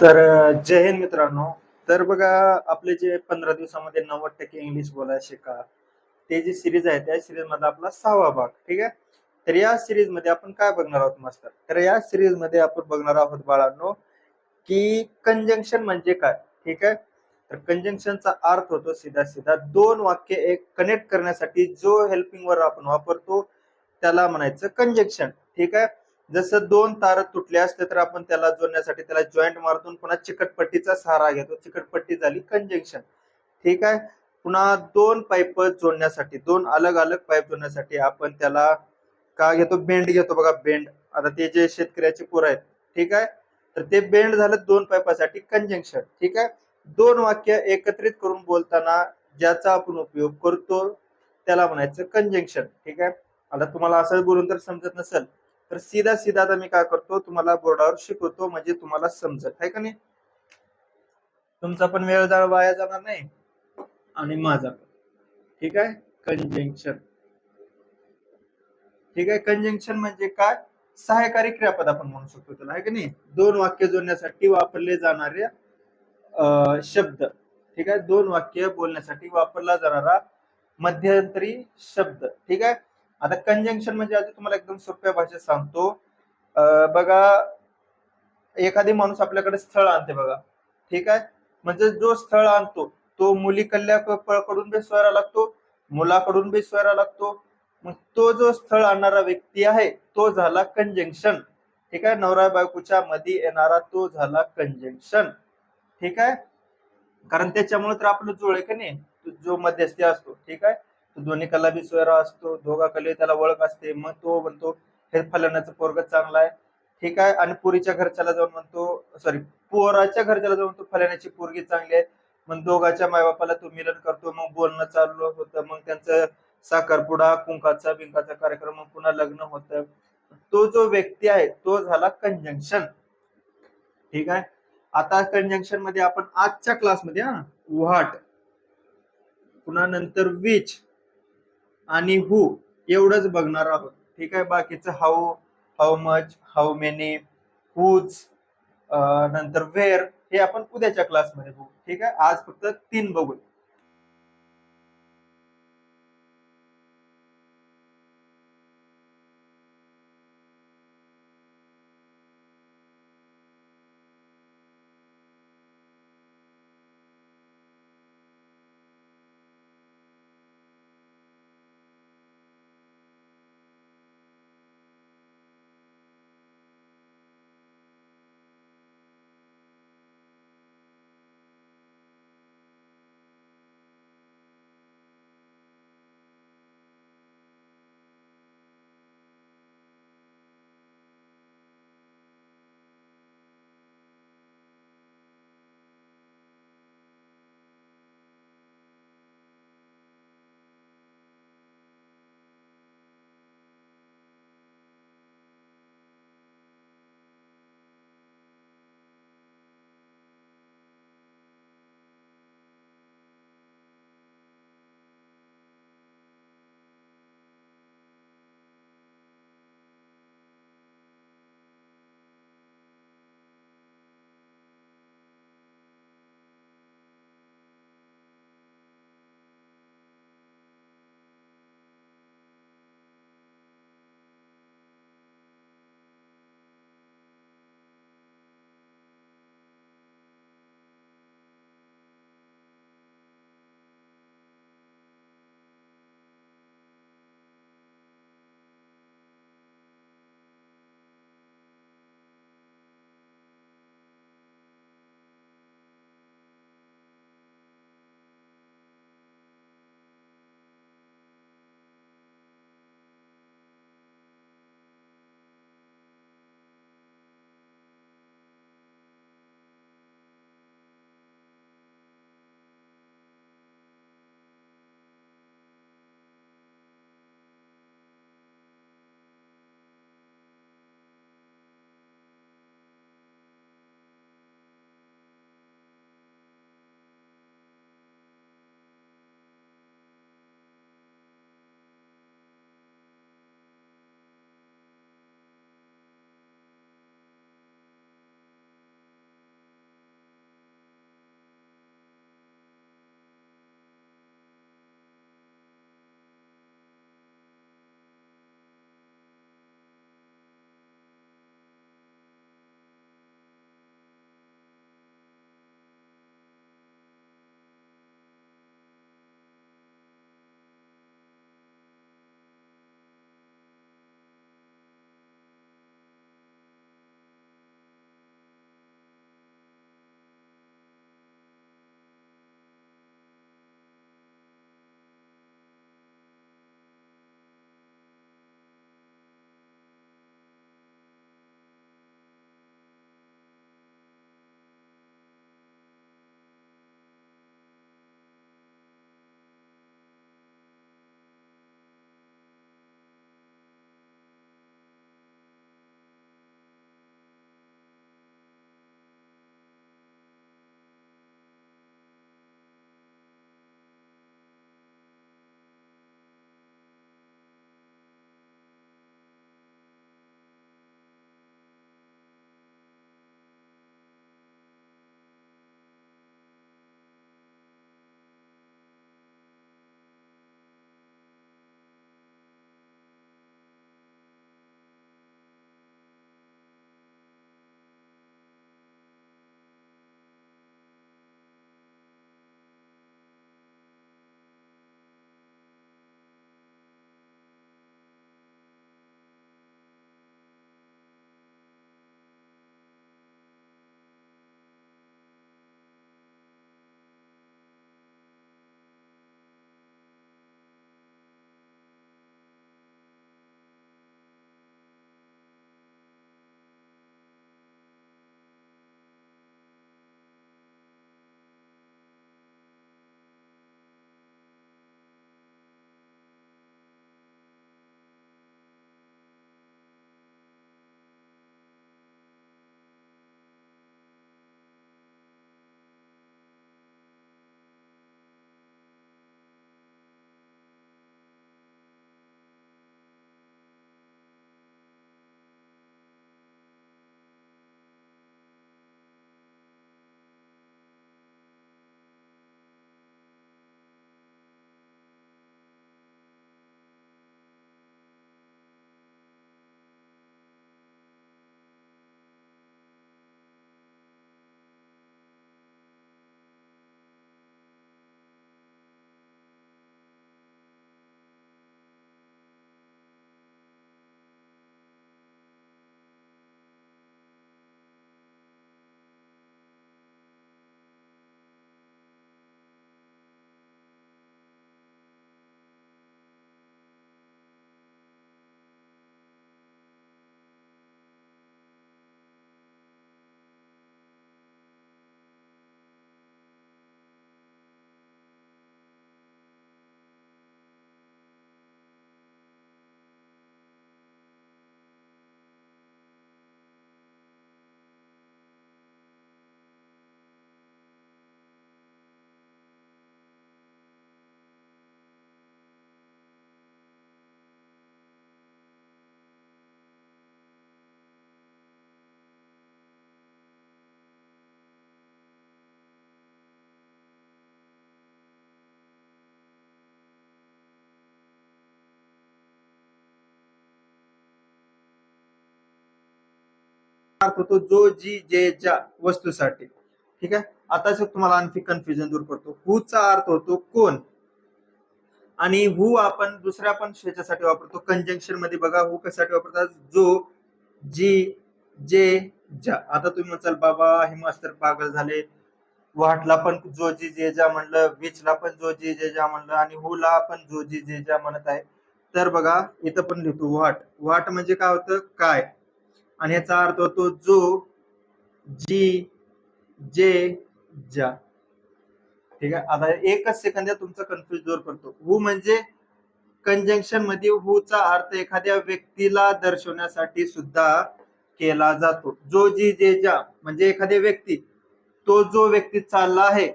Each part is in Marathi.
तर जय हिंद मित्रांनो. तर बघा आपले जे पंधरा दिवसामध्ये नव्वद टक्के इंग्लिश बोलायला शिका ते जी सिरीज आहे त्या सिरीज मधला आपला सहावा भाग ठीक आहे? तर या सिरीजमध्ये आपण काय बघणार आहोत मास्तर? तर या सिरीजमध्ये आपण बघणार आहोत बाळांनो की कंजंक्शन म्हणजे काय ठीक आहे? तर कंजंक्शनचा अर्थ होतो सीधा सीधा दोन वाक्य एक कनेक्ट करण्यासाठी जो हेल्पिंग वर आपण वापरतो त्याला म्हणायचं कंजंक्शन ठीक आहे? जसं दोन तार तुटले असते तर आपण त्याला जोडण्यासाठी त्याला जॉईंट मारतून पुन्हा चिकटपट्टीचा सहारा घेतो. चिकटपट्टी झाली कंजंक्शन ठीक आहे? पुन्हा दोन पाईप जोडण्यासाठी दोन अलग अलग पाईप जोडण्यासाठी आपण त्याला का घेतो? बेंड घेतो. बघा बेंड आता ते जे शेतकऱ्याचे पोर आहेत ठीक आहे? तर ते बेंड झालं दोन पाईपासाठी कंजंक्शन ठीक आहे? दोन वाक्य एकत्रित करून बोलताना ज्याचा आपण उपयोग करतो त्याला म्हणायचं कंजंक्शन ठीक आहे? आता तुम्हाला असं बोलून तर समजत नसेल. तर सीधा सीधा आता मी काय करतो तुम्हाला बोर्डावर शिकवतो म्हणजे तुम्हाला समजत आहे का नाही? तुमचा पण वेळ जा वाया जाणार नाही आणि माझा पण. ठीक आहे? कंजंक्शन ठीक आहे? कंजंक्शन म्हणजे काय? सहाय्यकारी क्रियापद आपण म्हणू शकतो त्याला आहे की नाही? दोन वाक्य जोडण्यासाठी वापरले जाणारे शब्द. ठीक आहे? दोन वाक्य बोलण्यासाठी वापरला जाणारा मध्यंतरी शब्द. ठीक आहे? आता कंजंक्शन म्हणजे आधी तुम्हाला एकदम सोप्या भाषेत सांगतो. बघा एखादी माणूस आपल्याकडे स्थळ आणते बघा. ठीक आहे? म्हणजे जो स्थळ आणतो तो मुली कल्याकडून बी स्वरा लागतो मुलाकडून बी स्वरा लागतो. मग तो जो स्थळ आणणारा व्यक्ती आहे तो झाला कंजंक्शन ठीक आहे? नवरा बायकोच्या मध्ये येणारा तो झाला कंजंक्शन ठीक आहे? कारण त्याच्यामुळे तर आपलं जुळ आहे का नाही? जो मध्यस्थी असतो. ठीक आहे? दोन्ही कला बी सोयरा असतो दोघा कले त्याला ओळख असते. मग तो म्हणतो हे फलण्याचं पोरग चांगला आहे. ठीक आहे आणि पुरीच्या घरच्याला जाऊन म्हणतो सॉरी पोराच्या घरच्याला जाऊन म्हणतो फलण्याची पोरगी चांगली आहे. मग दोघाच्या मायबापाला तो मिलन करतो मग बोलणं चालू होतं. मग त्यांचं साखरपुडा कुंकाचा बिंकाचा कार्यक्रम मग पुन्हा लग्न होतं. तो जो व्यक्ती आहे तो झाला कंजंक्शन ठीक आहे? आता कंजंक्शनमध्ये आपण आजच्या क्लासमध्ये हा व्हाट पुन्हा नंतर विच आणि हु एवढंच बघणार आहोत. ठीक आहे बाकीचं how how much how many whose नंतर वेअर हे आपण उद्याच्या क्लासमध्ये बघू. ठीक आहे आज फक्त तीन बघू अर्थ होतो जो जी जे ज्या वस्तूसाठी. ठीक आहे? आता जर तुम्हाला आणखी कन्फ्युजन दूर करतो. हु चा अर्थ होतो कोण? आणि हु आपण दुसऱ्या पण शेच्यासाठी वापरतो. कंजंक्शनमध्ये बघा हु कशासाठी वापरतात? जो जी जे ज्या आता तुम्ही म्हणाल बाबा हे मास्तर पागल झाले. वाटला पण जो जी जे ज्या म्हणलं विचला पण जो जी जे ज्या म्हणलं आणि हुला पण जो जी जे ज्या म्हणत आहे. तर बघा इथं पण लिहितो वाट वाट म्हणजे काय होतं? काय? आणि याचा अर्थ होतो जो जी जे ज्या ठीक आहे? आता एकच सेकंद तुमचा कन्फ्युज दूर करतो हु म्हणजे कंजंक्शनमध्ये हुचा अर्थ एखाद्या व्यक्तीला दर्शवण्यासाठी सुद्धा केला जातो. जो जी जे ज्या म्हणजे एखादी व्यक्ती तो जो व्यक्ती चालला आहे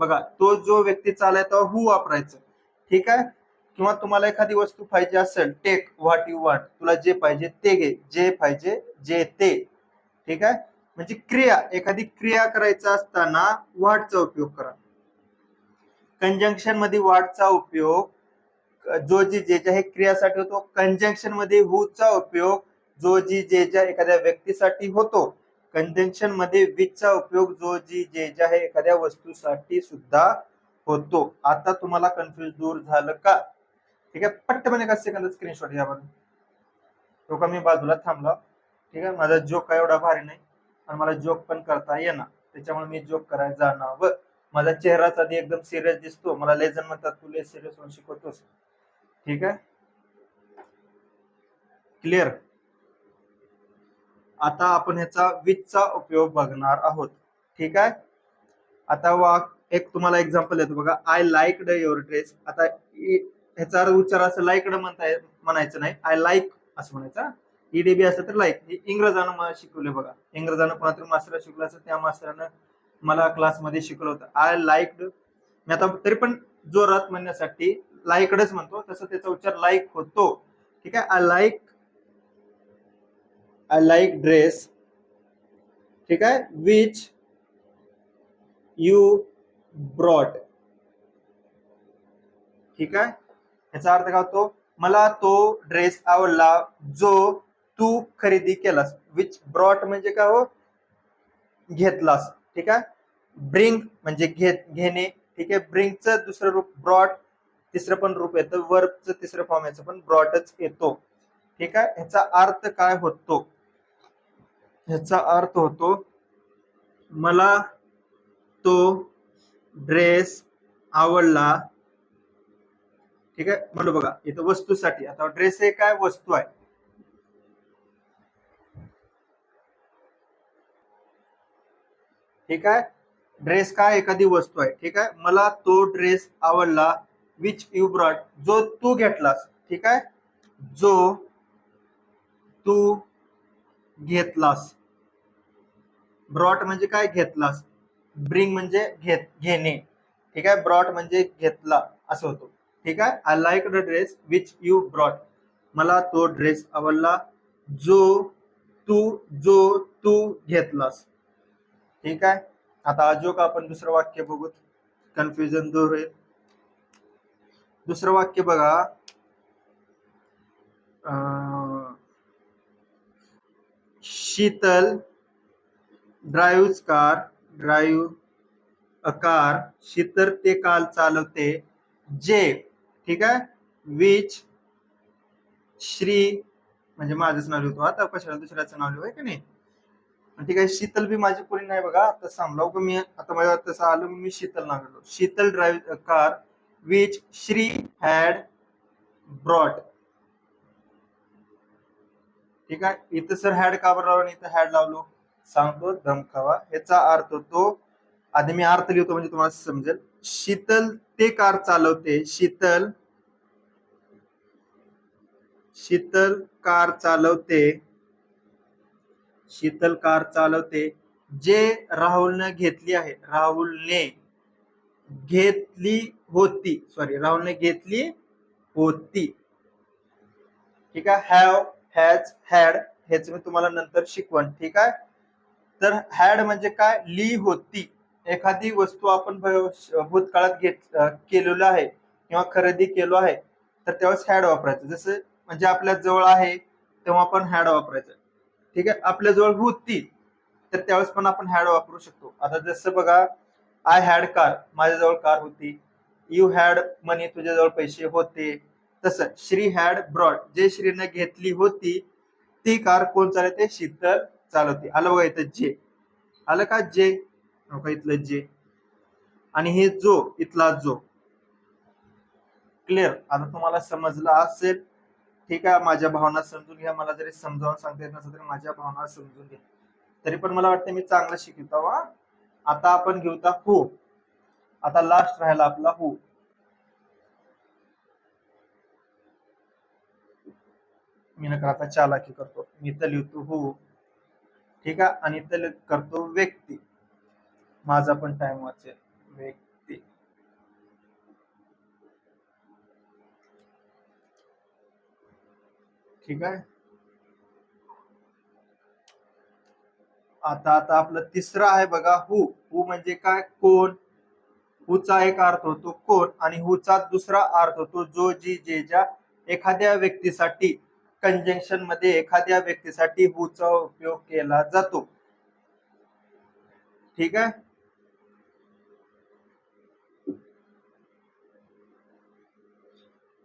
बघा तो जो व्यक्ती चाललाय तो हु वापरायचं. ठीक आहे? किंवा तुम्हाला एखादी वस्तू पाहिजे असेल टेक व्हॉट यू वाट तुला जे पाहिजे ते घे जे पाहिजे जे ते. ठीक आहे? म्हणजे क्रिया एखादी क्रिया करायचा असताना वाटचा उपयोग करा. कंजंक्शनमध्ये वाटचा उपयोग जो जी जे जे हे क्रियासाठी होतो कंजंक्शनमध्ये हु चा उपयोग जो जी जे ज्या एखाद्या व्यक्तीसाठी होतो कंजंक्शनमध्ये विच चा उपयोग जो जी जे ज्या हे एखाद्या वस्तूसाठी सुद्धा होतो. आता तुम्हाला कन्फ्युज दूर झालं का? ठीक आहे? पट्टपणे एका सेकंदात स्क्रीनशॉट घ्या बरं. तो का मी बाजूला थांबला. ठीक आहे? माझा जोक काय एवढा भारी नाही आणि मला जोक पण करता येणार. त्याच्यामुळे मी जोक करायला जाणार. व माझा चेहराच आधी एकदम सिरियस दिसतो. मला लेझन म्हणतात तू लय सिरियस होऊन शिकवतोस. ठीक आहे? क्लिअर आता आपण ह्याचा विचचा उपयोग बघणार आहोत. ठीक आहे? आता वा एक तुम्हाला एक्झाम्पल देतो. बघा I like the your dress आता ह्याचा उच्चार असं लाईकडे म्हणताय म्हणायचं नाही. आय लाईक असं म्हणायचं ईडीबी असं तर लाईक इंग्रजानं मला शिकवले बघा. इंग्रजानं कोणातरी मास्टर शिकलं असं त्या मास्तरानं मला क्लासमध्ये शिकवलं होतं. आय लाईक मी आता तरी पण जोरात म्हणण्यासाठी लाईकडच म्हणतो. तसं त्याचा उच्चार लाईक होतो. ठीक आहे? I like I like dress ठीक आहे? विच यू ब्रॉड ठीक आहे? याचा अर्थ काय होतो? मला तो ड्रेस आवडला जो तू खरेदी केलास. विच ब्रॉट म्हणजे काय हो? घेतलास. ठीक आहे? ब्रिंग म्हणजे घेत घेणे. ठीक आहे? ब्रिंगचं दुसरं रूप ब्रॉट तिसरं पण रूप येतं. वर्बचं तिसरं फॉर्म याचं पण ब्रॉटच येतो. ठीक आहे? ह्याचा अर्थ काय होतो? ह्याचा अर्थ होतो मला तो ड्रेस आवडला ठीक आहे? म्हणलं बघा इथं वस्तूसाठी आता ड्रेस हे काय वस्तू आहे? ठीक आहे? ड्रेस काय एखादी वस्तू आहे ठीक आहे? मला तो ड्रेस आवडला विच यू ब्रॉट जो तू घेतलास ठीक आहे? जो तू घेतलास. ब्रॉट म्हणजे काय? घेतलास. ब्रिंग म्हणजे घेत घेणे. ठीक आहे? ब्रॉट म्हणजे घेतला असं होतो. ठीक आहे? I like the dress which you brought मला तो ड्रेस आवडला जो तू जो तू घेतलास. ठीक आहे? आता अजून आपण दुसरं वाक्य बघू कन्फ्युजन दूर होईल. दुसरं वाक्य बघा. Sheetal drive car drive a car Sheetal ते काल चालवते. जे ठीक आहे? विच श्री म्हणजे माझंच नाव लिहितो आता कशाला दुसऱ्याचं नाव लिहू आहे नाही? ठीक आहे शीतल बी माझी पुरी नाही बघा आता सांभाळू का मी? आता माझ्या तसं आलो मी शीतल नाव लिहिलो. Sheetal drive car which she had brought ठीक आहे? इथं सर हॅड का बरं लावलं? आणि इथं हॅड लावलो. सांगतो धमकावा. याचा अर्थ होतो आधी मी अर्थ लिहितो म्हणजे तुम्हाला समजेल. शीतल ते कार चालवते. शीतल शीतल कार चालवते. शीतल कार चालवते. जे राहुलने घेतली आहे राहुलने घेतली होती. सॉरी राहुलने घेतली होती. ठीक आहे हॅव हॅज हॅड हेच मी तुम्हाला नंतर शिकवण. ठीक आहे? तर हॅड म्हणजे काय? ली होती. एखादी वस्तू आपण भूतकाळात घेत केलेलो आहे किंवा खरेदी केलो आहे तर तेव्हाच हॅड वापरायचं. जसं म्हणजे आपल्या जवळ आहे तेव्हा आपण हॅड वापरायचं. ठीक आहे? आपल्याजवळ होती तर त्यावेळेस पण आपण हॅड वापरू शकतो. आता जसं बघा आय हॅड कार माझ्याजवळ कार होती. यू हॅड मनी तुझ्याजवळ पैसे होते. तसं श्री हॅड ब्रॉड जे श्रीने घेतली होती ती कार कोण चालवते? शीतल चालवते. आलं बघा इथं जे आलं का जे बघा इथलं जे आणि हे जो इथला जो. क्लिअर आता तुम्हाला समजलं असेल ठीक आहे माझ्या भावना समजून घ्या. मला जरी समजावून सांगता येत नसेल तरी माझ्या भावना समजून घ्या. तरी पण मला वाटतं मी चांगलं शिकवतो वा आता आपण घेऊता हो आता लास्ट राहिला आपला हो मी नका आता चालाकी करतो. मी तर लिहितो हो ठीक आहे आणि तर करतो व्यक्ती. माझा पण टाइम वाचेल व्यक्ती ठीक आहे. आता आता आपलं तिसरं आहे बघा हु. हु म्हणजे काय? कोण? हुचा एक अर्थ होतो कोण आणि हुचा दुसरा अर्थ होतो जो जी जे ज्या एखाद्या व्यक्तीसाठी कंजंक्शनमध्ये एखाद्या व्यक्तीसाठी हुचा उपयोग केला जातो. ठीक आहे?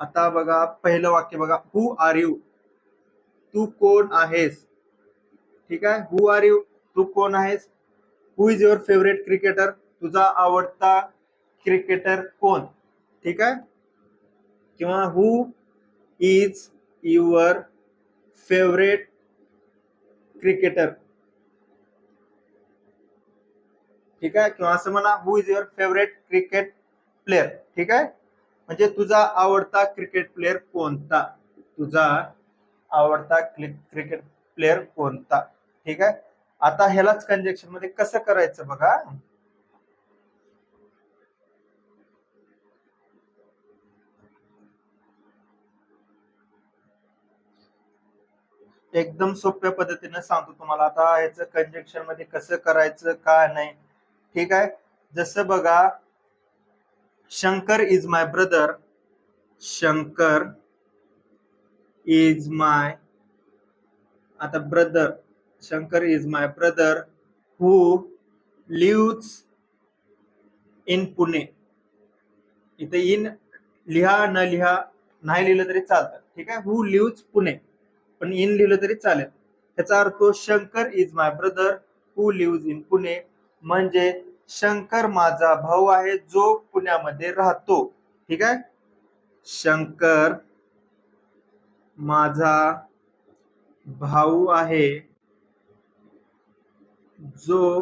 आता बघा पहिलं वाक्य बघा. हु आर यू. तू कोण आहेस? ठीक आहे? हु आर यू तू कोण आहेस? Who is your favourite cricketer तुझा आवडता क्रिकेटर कोण? ठीक आहे? किंवा who is your favourite cricketer ठीक आहे? किंवा असं म्हणा who is your favourite cricket player ठीक आहे? म्हणजे तुझा आवडता क्रिकेट प्लेअर कोणता? तुझा आवडता क्रिकेट प्लेअर कोणता? ठीक आहे? आता ह्यालाच कंजेक्शनमध्ये कसं करायचं बघा? एकदम सोप्या पद्धतीने सांगतो तुम्हाला. आता ह्याचं कंजेक्शनमध्ये कसं करायचं काय नाही? ठीक आहे? जसं बघा Shankar is my brother Shankar is my आता brother Shankar is my brother who lives in Pune इथे इन लिहा न लिहा नाही लिहिलं तरी चालतं. ठीक आहे? हू लिव्स पुणे पण इन लिहिलं तरी चालेल. त्याचा अर्थ Shankar is my brother who lives in Pune म्हणजे शंकर माझा भाऊ आहे जो पुण्यामध्ये राहतो. ठीक आहे? शंकर माझा भाऊ आहे. जो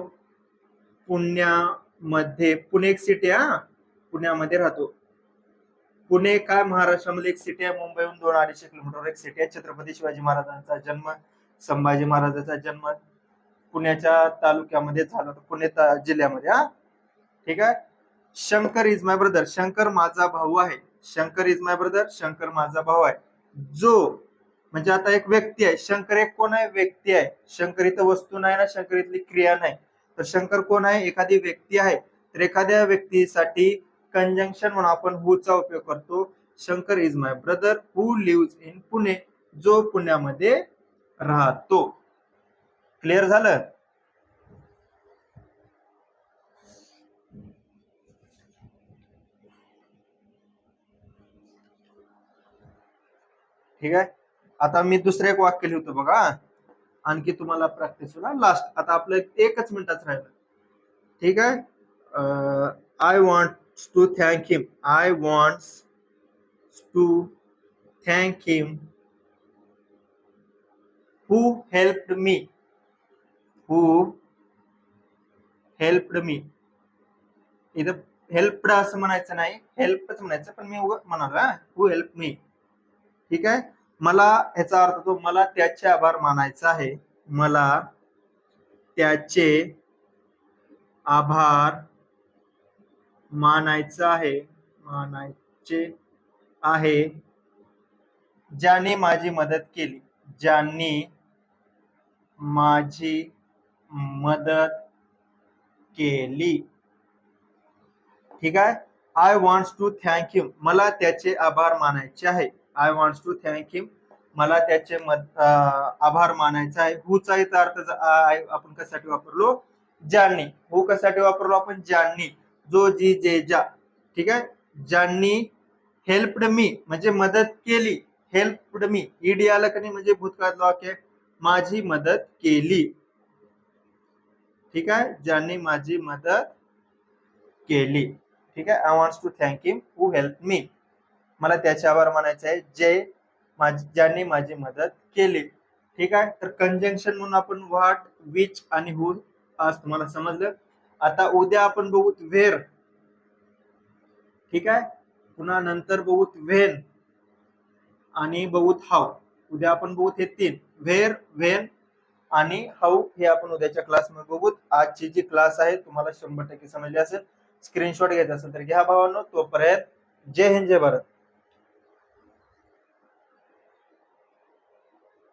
पुण्यामध्ये पुणे एक सिटी हा. पुण्यामध्ये राहतो. पुणे काय महाराष्ट्रामध्ये एक सिटी आहे मुंबईहून दोन अडीचशे किलोमीटर एक सिटी आहे. छत्रपती शिवाजी महाराजांचा जन्म संभाजी महाराजांचा जन्म पुण्याच्या तालुक्यामध्ये झाला होता पुणे जिल्ह्यामध्ये हा. ठीक आहे? Shankar is my brother Shankar माझा भाऊ आहे. Shankar is my brother Shankar माझा भाऊ आहे. जो म्हणजे आता एक व्यक्ती आहे शंकर एक कोण आहे व्यक्ती आहे शंकर इथं वस्तू नाही ना शंकर इथली क्रिया नाही. तर शंकर कोण आहे एखादी व्यक्ती आहे तर एखाद्या व्यक्तीसाठी कंजंक्शन म्हणून आपण हुचा उपयोग करतो. Shankar is my brother who lives in Pune जो पुण्यामध्ये राहतो. क्लिअर झालं? ठीक आहे? आता मी दुसरं एक वाक्य लिहितो बघा. आणखी तुम्हाला प्रॅक्टिस होईल लास्ट आता आपलं एकच मिनिटाच राहिलं. ठीक आहे? I want to thank him I want to thank him who helped me who helped me इथं हेल्पड असं म्हणायचं नाही. हेल्पच म्हणायचं पण मी म्हणाल हू. हेल्प मी ठीक आहे? मला ह्याचा अर्थ तो मला त्याचे आभार मानायचा आहे. मला त्याचे आभार मानायचं आहे मानायचे आहे. ज्याने माझी मदत केली ज्यांनी माझी मदत केली. ठीक आहे? I want to thank you मला त्याचे आभार मानायचे आहे. I want to thank him मला त्याचे मद- आभार मानायचा आहे. हुचा इथं अर्थ आपण कशासाठी वापरलो? ज्यांनी. हू कशासाठी वापरलो? आपण ज्यांनी. जो जी जे ज्या. ठीक आहे? ज्यांनी हेल्पड मी म्हणजे मदत केली. हेल्पड मी ईडी आलं का नाही म्हणजे भूतकाळातलं वाक्य आहे. माझी मदत केली. ठीक आहे? ज्यांनी माझी मदत केली. ठीक आहे? I want to thank him who help me मला त्याचे आभार मानायचे आहे जे माझी ज्यांनी माझी मदत केली. ठीक आहे? तर कंजंक्शन म्हणून आपण व्हॉट विच आणि हू आज तुम्हाला समजलं. आता उद्या आपण बघू व्हेर ठीक आहे? पुन्हा नंतर बघूत व्हेन आणि बघूत हाऊ उद्या आपण बघूत हे तीन. व्हेर व्हेन आणि हाऊ हे आपण उद्याच्या क्लासमध्ये बघूत. आजची जी क्लास आहे तुम्हाला शंभर टक्के समजली असेल. स्क्रीनशॉट घ्यायचा असेल तर घ्या भावांनो. तोपर्यंत जय हिंद जय भारत.